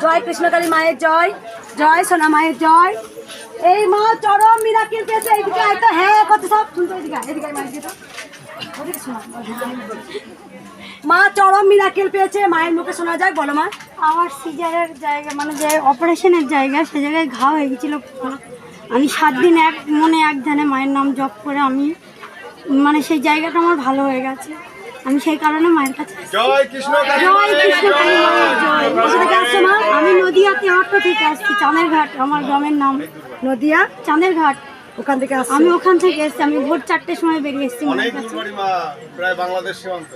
জয় কৃষ্ণকালী মায়ের জয় জয় সোনা মায়ের জয়। এই মা চরম মিরাকিল পেয়েছে, এইদিকে তো হ্যাঁ কত সব শুনতো এদিকে এদিকে মায়ের মা চরম মিরাকিল পেয়েছে, মায়ের মুখে শোনা যায়, বলো মা। আমার সিজারের জায়গা মানে যে অপারেশনের জায়গা, সে জায়গায় ঘা হয়ে গেছিল আমি সাত দিন এক, মনে এক ধ্যানে মায়ের নাম জপ করে আমি মানে সেই জায়গাটা আমার ভালো হয়ে গেছে। আমি সেই কারণে মায়ের কাছে জয় কৃষ্ণ জয় কৃষ্ণ জয়। থেকে আসছো মা? আমি নদিয়াতে অটো থেকে আসছি চাঁদের ঘাট আমার গ্রামের নাম নদিয়া চাঁদের ঘাট। ওখান থেকে আসছো? আমি ওখান থেকে এসেছি আমি ভোর চারটের সময় বেরিয়ে এসেছি মায়ের কাছে। প্রায় বাংলাদেশ সীমান্ত।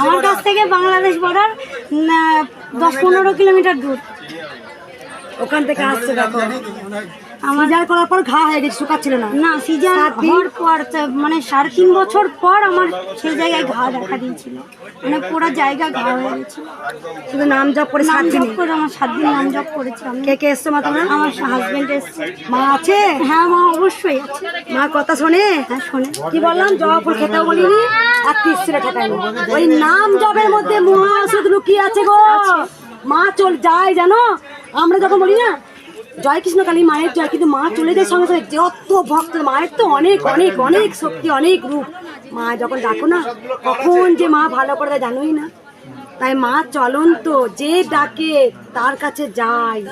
আমার কাছ থেকে বাংলাদেশ বর্ডার দশ পনেরো কিলোমিটার দূর। ওখান থেকে আসছে দেখো। আমার সিজার করার পর ঘা হয়ে গেছে শুকাচ্ছিল না। না সিজার হওয়ার পর মানে সাড়ে তিন বছর পর আমার সেই জায়গায় ঘা দেখা দিয়েছিল। মানে পুরো জায়গা ঘা হয়ে গেছিল। শুধু নাম জপ করে সাত দিনে করে আমার সাত দিন নাম জপ করেছি আমি কে কে এসছো মা তোমরা? আমার হাজবেন্ড এসছে। মা আছে? হ্যাঁ মা অবশ্যই আছে। মা কথা শোনে? হ্যাঁ শোনে। কি বললাম? জবা ফুল খেতেও বলিনি? আর তিসরে ঠেকাইনি ওই নাম জবের মধ্যে মহা ওষুধ লুকিয়ে আছে গো। মা চল যায় জানো? আমরা যখন বলি না জয় কৃষ্ণ কালী মায়ের জয়, কিন্তু মা চলে যায় সঙ্গে সঙ্গে যত ভক্ত, মায়ের তো অনেক অনেক অনেক শক্তি, অনেক রূপ। মা যখন ডাকো না, কখন যে মা ভালো করে জানোই না। তাই মা চলন্ত, যে ডাকে তার কাছে যায়।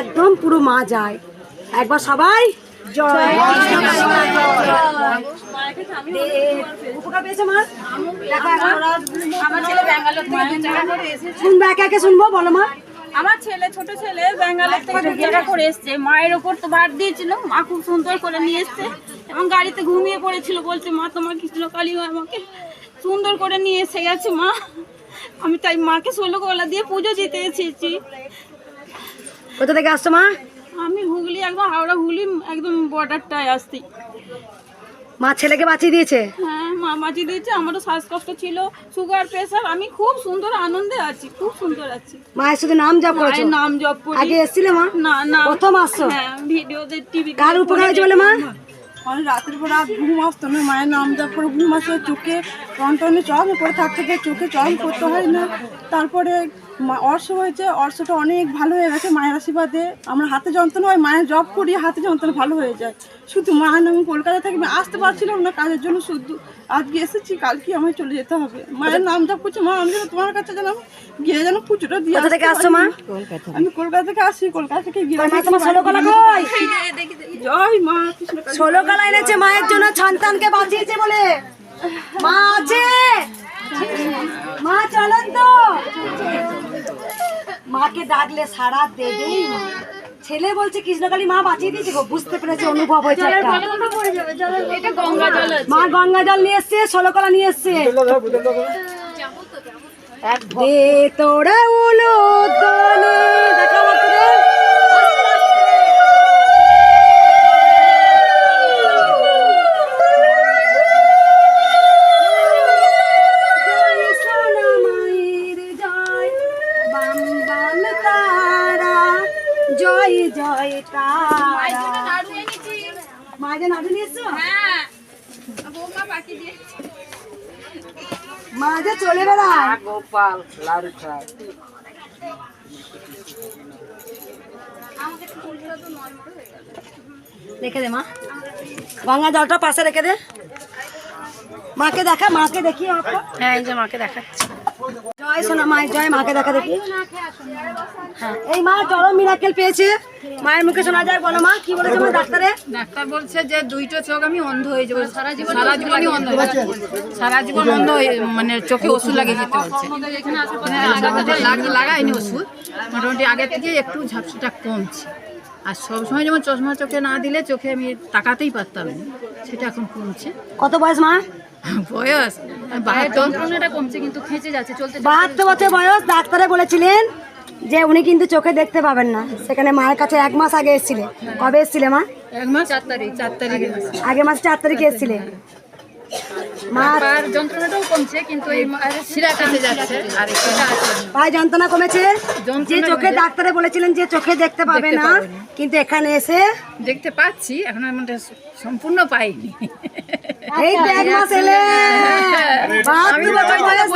একদম পুরো মা যায়। একবার সবাই জয় শুনব, একে একে শুনব, বলো মা। আমার ছেলে ছোট ছেলে ব্যাঙ্গালোর থেকে টাকা করে এসছে। মায়ের ওপর তো ভাত দিয়েছিল। মা খুব সুন্দর করে নিয়ে এসছে এবং গাড়িতে ঘুমিয়ে পড়েছিল। বলছে মা তোমার কৃষ্ণ কালী আমাকে। সুন্দর করে নিয়ে এসে গেছে মা। আমি তাই মাকে ষোলো গলা দিয়ে পুজো দিতে এসেছি। কোথা থেকে আসছো মা? আমি হুগলি একদম হাওড়া হুগলি একদম বর্ডারটায় আসছি। মা ছেলেকে বাঁচিয়ে দিয়েছে? হ্যাঁ মা মাঝি দিয়েছে আমারও শ্বাসকষ্ট ছিল সুগার প্রেশার আমি খুব সুন্দর আনন্দে আছি খুব সুন্দর আছি। মায়ের শুধু নাম জপ করেছ? নাম জপ করি। আগে এসেছিলে মা? না না। প্রথম আসছো? হ্যাঁ ভিডিওতে টিভি কার উপকার হয়েছে বলে মা? রাতের পর রাত ঘুম আসতো না মায়ের নাম জপ করে ঘুম আসে চোখে টনটনে চল করে থাকতে চোখে চল করতে হয় না। তারপরে অর্শ হয়েছে অর্শটা অনেক ভালো হয়ে গেছে মায়ের আশীর্বাদে। আমরা হাতে যন্ত্রণা হয় মায়ের জব করি হাতে যন্ত্রণা ভালো হয়ে যায়। শুধু মায়ের আমি কলকাতা থেকে আমি আসতে পারছিলাম না কাজের জন্য শুধু আজকে এসেছি কালকে আমায় চলে যেতে হবে। মায়ের নাম জপ করছি মা আমি যেন তোমার কাছে যেন গিয়ে যেন পুজোটা দিয়ে কোথা থেকে আসছো মা? আমি কলকাতা থেকে আসি কলকাতা থেকে গিয়ে তোমার ষোলো কলা কই? জয় মা কৃষ্ণ ষোলো কলা এনেছে মায়ের জন্য সন্তানকে বাঁচিয়েছে বলে। মা আছে? মা চলন তো। মাকে ডাকলে সারা দেবে ছেলে বলছে কৃষ্ণকালী মা বাঁচিয়ে দিয়েছে গো বুঝতে পেরেছে অনুভব হয়েছে একটা। মা গঙ্গা জল নিয়ে এসছে ষোলকলা নিয়ে এসছে। দে তোরা উলো জয় জয় তারা। মায়ের নাড়ু নিয়েছো? মা চলে বেড়ায়। রেখে দে মা। গঙ্গা জলটা পাশে রেখে দে। মাকে দেখা মাকে দেখি হ্যাঁ এই যে মাকে দেখাচ্ছি। জয় সোনা মায়ের জয় মাকে দেখা দেখি। হ্যাঁ এই মা মিরাকেল পেয়েছে। মায়ের মুখে শোনা যায় বলো মা কি বলেছে আমার ডাক্তারে? ডাক্তার বলছে যে দুইটো চোখ আমি অন্ধ হয়ে যাব। সারা জীবন সারা জীবনই অন্ধ হয়ে সারা জীবন অন্ধ হয়ে মানে চোখে ওষুধ লাগিয়ে যেতে হচ্ছে। হ্যাঁ, আগে লাগ- লাগাইনি ওষুধ। মোটামুটি আগের থেকে একটু ঝাপসাটা কমছে। আর সবসময় যেমন চশমা চোখে না দিলে চোখে আমি তাকাতেই পারতাম না। সেটা এখন কমছে। কত বয়স মা? বয়স? বাহাত্তর বছর বয়স ডাক্তারে বলেছিলেন যে উনি কিন্তু চোখে দেখতে পাবেন না। সেখানে মায়ের কাছে এক মাস আগে এসেছিলে। কবে এসেছিলে মা? এক মাস? চার তারিখ চার তারিখে আগে মাস চার তারিখে এসেছিলে। যন্ত্রণাটাও কমছে কিন্তু এই শিরা কাছে যাচ্ছে আর এটা আছে। পায়ে যন্ত্রণা কমেছে? যে চোখে ডাক্তারে বলেছিলেন যে চোখে দেখতে পাবে না কিন্তু এখানে এসে দেখতে পাচ্ছি এখন মানে সম্পূর্ণ পাইনি। এই তো এক মাস এলে। বছর বয়স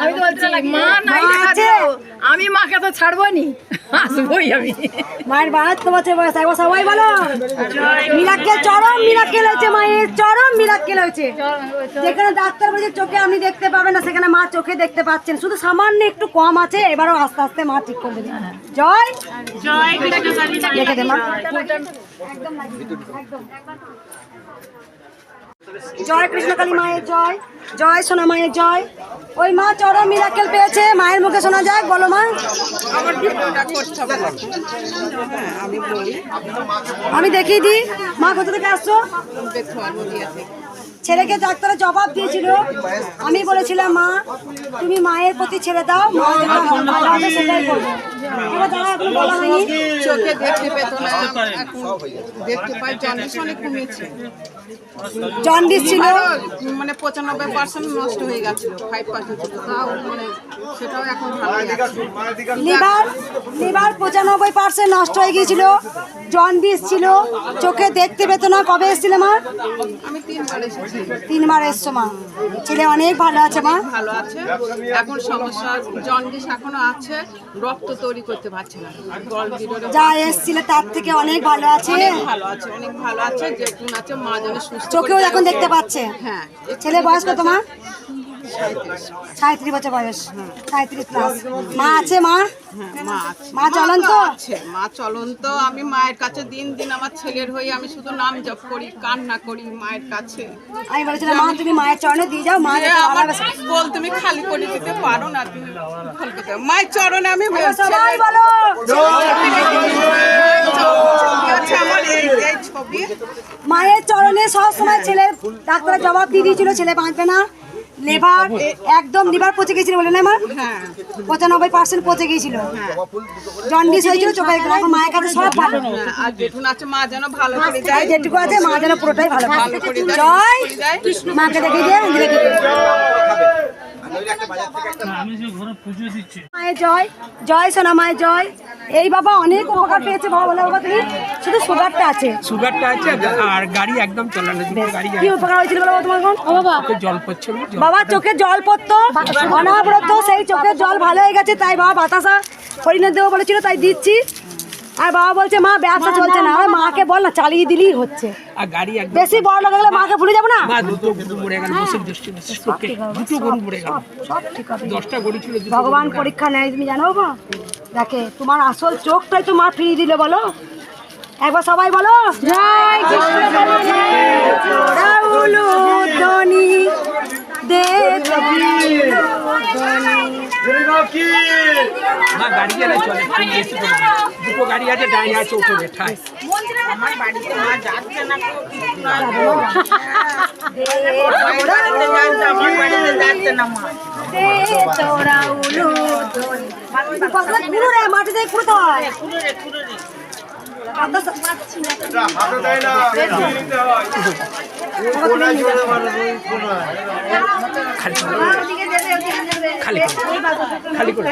আমি তো বলছি মা নাই আছে? আমি মাকে তো ছাড়বো নি। আসবোই আমি। মায়ের বাহাত্তর বছর বয়স একবার সবাই বলো। মিরাক্কেল চরম মিরাক্কেল হয়েছে মায়ের চরম মিরাক্কেল হয়েছে। যেখানে ডাক্তার বলছে চোখে আপনি দেখতে পাবেন না। সেখানে মা চোখে দেখতে পাচ্ছেন। শুধু সামান্য একটু কম আছে এবারও আস্তে আস্তে মা ঠিক করে দেবে। জয়। জয় দেখে দে মা। জয় কৃষ্ণকালী মায়ের জয় জয় সোনা মায়ের জয়। ওই মা চরম মিরাকেল পেয়েছে মায়ের মুখে শোনা যায় বলো মা। আমি দেখিয়ে দিই। মা কোথা থেকে আসছো? ছেলেকে ডাক্তার জবাব দিয়েছিল। আমি বলেছিলাম মা তুমি মায়ের প্রতি ছেড়ে দাও মা যেটা ভালো হবে সেটাই করব। এবার দাঁড়া এখনও বলা হয়নি। চোখে দেখতে পেত না। দেখতে পাই জন্ডিস অনেক কমেছে জন্ডিস ছিল। মানে পঁচানব্বই পার্সেন্ট নষ্ট হয়ে গেছিল ফাইভ পার্সেন্ট তাও মানে সেটাও এখন লিভার লিভার পঁচানব্বই পার্সেন্ট নষ্ট হয়ে গিয়েছিল। জন্ডিস ছিল। চোখে দেখতে পেত না কবে এসেছিলে মা? আমি তিনবার এসেছি। তিনবার এসছো মা। ছেলে অনেক ভালো আছে মা। ভালো আছে। এখন সমস্যা জন্ডিস এখনও আছে। রক্ত তৈরি করতে পারছে না। যা এসছিলে তার থেকে অনেক ভালো আছে। ভালো আছে অনেক ভালো আছে। যে আছে মা যেন সুস্থ চোখেও এখন দেখতে পাচ্ছে। হ্যাঁ। ছেলে বয়স কত মা? সাঁত্রিশ বছর বয়স সাঁত্রিশ প্লাস মা আছে মা? হ্যাঁ মা আছে। মা চলন্ত? আছে মা চলন্ত। আমি মায়ের কাছে দিন দিন আমার ছেলের হয়ে আমি শুধু নাম জপ করি কান্না করি মায়ের কাছে। আমি বলেছিলাম মা তুমি মায়ের চরণে দিয়ে যাও মা বল তুমি খালি করে দিতে পারো না তুমি মায়ের চরণে আমি সবাই বলো। মায়ের চরণে সব সময় ছেলে ডাক্তার জবাব দিয়ে দিয়েছিল ছেলে বাঁচবে না। লিভার একদম লিভার পচে গেছিল বলে না হ্যাঁ পঁচানব্বই পার্সেন্ট পচে গেছিল। জন্ডিস হয়েছিল চোখে এখন মায়ের কাছে সব ভালো। আর জেঠুন আছে মা যেন ভালো করে যায় যেটুকু আছে মা যেন পুরোটাই ভালো ভালো করে যায় জয়! মাকে দেখে দিয়ে মায়ের জয় জয় সোনা মায়ের জয়। এই বাবা অনেক উপকার পেয়েছে বাবা বলে বাবা তুমি শুধু সুগারটা আছে। সুগারটা আছে আর গাড়ি একদম চলে না গাড়ি কি উপকার হয়েছিল বলো বাবা তোমার বাবা। চোখে জল পড়ছিল জল- বাবা চোখে জল পড়তো অনাবরত সেই চোখের জল ভালো হয়ে গেছে তাই বাবা বাতাসা হরিণের দেবো বলেছিল তাই দিচ্ছি। আর বাবা বলছে মা ব্যবসা চলছে না আর মাকে বল না চালিয়ে দিলেই হচ্ছে। আর গাড়ি একদম বেশি বড় লোক গেলে মাকে ভুলে যাব না? মা দুটো গরু মরে গেল বছর চোখে দুটো গরু মরে গেল। সব ঠিক হবে। গরু ছিল ভগবান পরীক্ষা নেয় তুমি জানো বাবা দেখে তোমার আসল চোখটাই তো মা ফিরিয়ে দিলে বলো? একবার সবাই বলো? জয় কৃষ্ণ রাউলু ধনি দে মা গাড়ি গেলে চলে খুব বেশি করে না। দুটো গাড়ি আছে ডাইন আছে উপরে ঠাই মাটিতে খুঁড়তে হয়। এটা হাতে দেয় না হয় খালি। খালি করে। খালি করে।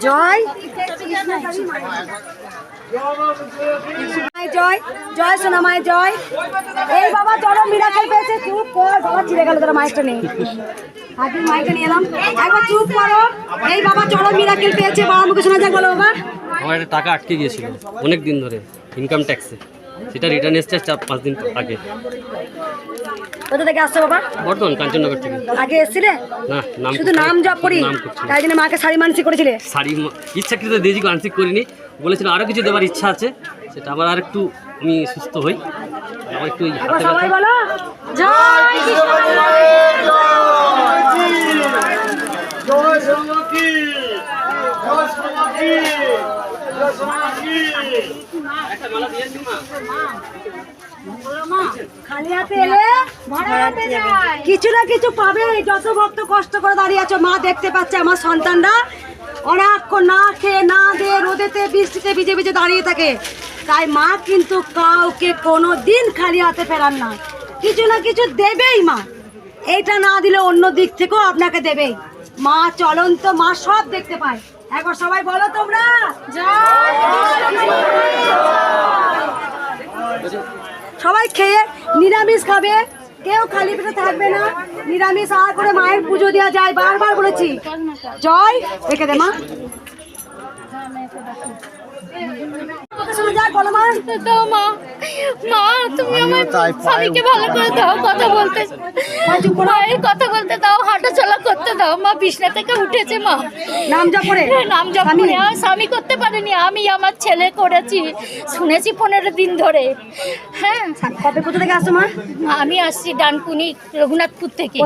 জয়। জয় জয় সোনা মায়ের জয়। এই বাবা চলো মিরাকেল পেয়েছে চুপ কর বাবা চিড়ে গেল তোরা মাইকটা নেই আগে মাইকটা নিয়ে এলাম। একবার চুপ করো। এই বাবা চলো মিরাকেল পেয়েছে বাবা মুখে শোনা যাক বলো বাবা। আমার একটা টাকা আটকে গিয়েছিল অনেক দিন ধরে ইনকাম ট্যাক্সে সেটা রিটার্ন এসছে চার পাঁচ দিন আগে। কোথা থেকে আসছো বাবা? বর্তমান কাঞ্চননগর থেকে। আগে এসেছিলে? না নাম শুধু নাম জপ করি? তাই জন্য মাকে শাড়ি মানসি করেছিলে? শাড়ি ইচ্ছাকৃত দিয়েছি আনসিক করিনি। বলেছিল আরও কিছু দেওয়ার ইচ্ছা আছে সেটা আবার আর একটু আমি সুস্থ হই। আমার একটু হাতে কিছু না কিছু পাবে যত ভক্ত কষ্ট করে দাঁড়িয়ে আছো মা দেখতে পাচ্ছে আমার সন্তানরা। দিয়ে রোদেতে বৃষ্টিতে ভিজে ভিজে দাঁড়িয়ে থাকে। তাই মা কিন্তু কাউকে কোনো দিন খালি হাতে ফেরান না। কিছু না কিছু দেবেই মা। এটা না দিলে অন্য দিক থেকেও আপনাকে দেবেই। মা চলন্ত, মা সব দেখতে পায়। একবার সবাই বলো তোমরা। সবাই খেয়ে নিরামিষ খাবে। কেউ খালি পেটে থাকবে না। নিরামিষ আর করে মায়ের পুজো দেওয়া যায়। বারবার বলেছি। জয়, রেখে দে মা। শোনা যায় বলো আমার করতে স্বামী? করে স্বামী করতে পারেনি আমি আমার ছেলে করেছি শুনেছি পনেরো দিন ধরে হ্যাঁ আমি আসছি ডানকুনি রঘুনাথপুর থেকে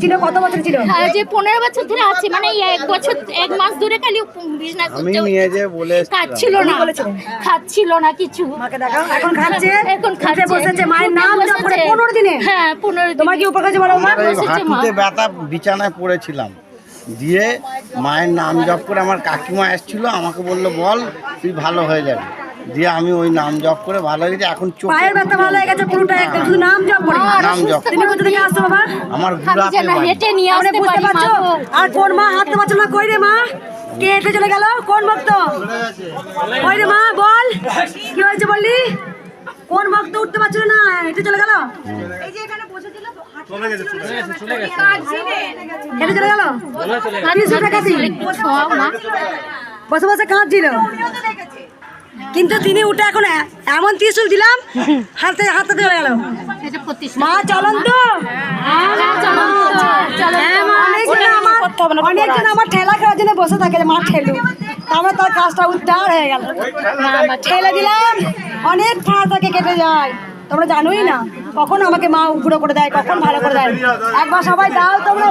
ছিল কত বছর ছিল যে পনেরো বছর ধরে আছি মানে এক বছর, এক মাস ধরে খালি বিজনেস আমি নিয়ে যে বলে খাচ্ছিল না। খাচ্ছিল না কিছু। মাকে দেখাও এখন খাচ্ছে এখন খাচ্ছে। বসেছে মায়ের নাম জপ করে বসেছে। দিনে। হ্যাঁ পনেরো দিন। তোমার কি উপকার বলো মা? বসেছে মা। ব্যথা বিছানায় পড়েছিলাম। দিয়ে মায়ের নাম জপ করে আমার কাকিমা এসেছিল আমাকে বলল বল তুই ভালো হয়ে যাবি। দিয়ে আমি ওই নাম জপ করে ভালো হয়ে গেছি এখন চোখে পায়ের ব্যথা ভালো হয়ে গেছে পুরোটা একদম শুধু নাম জপ করে। নাম জপ। তুমি কোথা থেকে আসছো বাবা? আমার বাড়ি। হেঁটে নিয়ে আসতে বুঝতে পারছ? আর কোন মা হাঁটতে পারছ না? কই রে মা? কে হেঁটে চলে গেল? কোন ভক্ত? কই রে মা বল। কি হয়েছে বললি? কোন ভক্ত উঠতে পারছিল না? হেঁটে চলে গেল? এই যে এখানে হেঁটে চলে গেল? শোয়াও মা। বসে বসে কাঁদছিল। কিন্তু তিনি উঠে এখন এমন ত্রিশুল দিলাম, হাতে হাতে চলে গেল। মা চলন তো। অনেকজন আমার ঠেলা খাওয়ার জন্য বসে থাকে মা, ঠেলু। তারপরে তার কাজটা উদ্ধার হয়ে গেল। ঠেলে দিলাম, অনেক ফাঁড় থাকে কেটে যায়। তোমরা জানোই না, কখন আমাকে মা উপুরো করে দেয়, কখন ভালো করে দেয়। একবার সবাই দাও, তোমরা